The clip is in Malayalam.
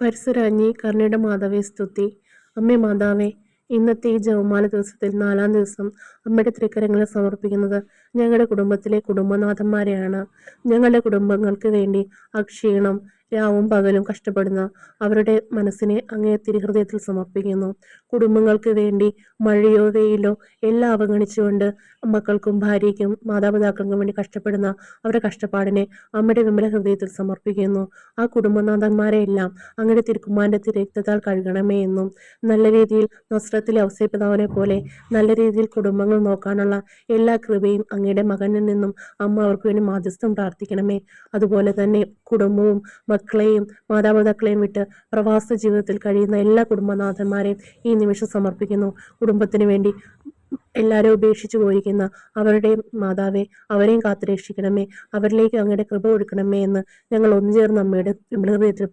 പരിസരാജ്ഞി കർണിയുടെ മാതാവെ സ്തുതി. അമ്മേ മാതാവേ ഇന്നത്തെ ഈ ജവമാല ദിവസത്തിൽ നാലാം ദിവസം അമ്മയുടെ തൃക്കരങ്ങളെ സമർപ്പിക്കുന്നത് ഞങ്ങളുടെ കുടുംബത്തിലെ കുടുംബനാഥന്മാരെയാണ്. ഞങ്ങളുടെ കുടുംബങ്ങൾക്ക് വേണ്ടി അക്ഷീണം രാവും പകലും കഷ്ടപ്പെടുന്ന അവരുടെ മനസ്സിനെ അങ്ങേ തിരുഹൃദയത്തിൽ സമർപ്പിക്കുന്നു. കുടുംബങ്ങൾക്ക് വേണ്ടി മഴയോ വെയിലോ എല്ലാം അവഗണിച്ചുകൊണ്ട് മക്കൾക്കും ഭാര്യയ്ക്കും മാതാപിതാക്കൾക്കും വേണ്ടി കഷ്ടപ്പെടുന്ന അവരുടെ കഷ്ടപ്പാടിനെ അമ്മയുടെ വിമല ഹൃദയത്തിൽ സമർപ്പിക്കുന്നു. ആ കുടുംബനാഥന്മാരെ എല്ലാം അങ്ങയുടെ തിരുക്കുമാരന്റെ തിരക്തത്താൽ കഴുകണമേ എന്നും നല്ല രീതിയിൽ നസ്രത്തിലെ ഔസേപിതാവിനെ പോലെ നല്ല രീതിയിൽ കുടുംബങ്ങൾ നോക്കാനുള്ള എല്ലാ കൃപയും അങ്ങയുടെ മകനിൽ നിന്നും അമ്മ അവർക്ക് വേണ്ടി മാധ്യസ്ഥം പ്രാർത്ഥിക്കണമേ. അതുപോലെ തന്നെ കുടുംബവും മക്കളെയും മാതാപിതാക്കളെയും വിട്ട് പ്രവാസ ജീവിതത്തിൽ കഴിയുന്ന എല്ലാ കുടുംബനാഥന്മാരെയും ഈ നിമിഷം സമർപ്പിക്കുന്നു. കുടുംബത്തിന് വേണ്ടി എല്ലാവരും ഉപേക്ഷിച്ചു പോയിരിക്കുന്ന അവരുടെ മാതാവെ അവരെയും കാത്തുരക്ഷിക്കണമേ. അവരിലേക്ക് അങ്ങയുടെ കൃപ കൊടുക്കണമേ എന്ന് ഞങ്ങൾ ഒന്നു ചേർന്ന് അമ്മയുടെ ഹൃദയത്തിൽ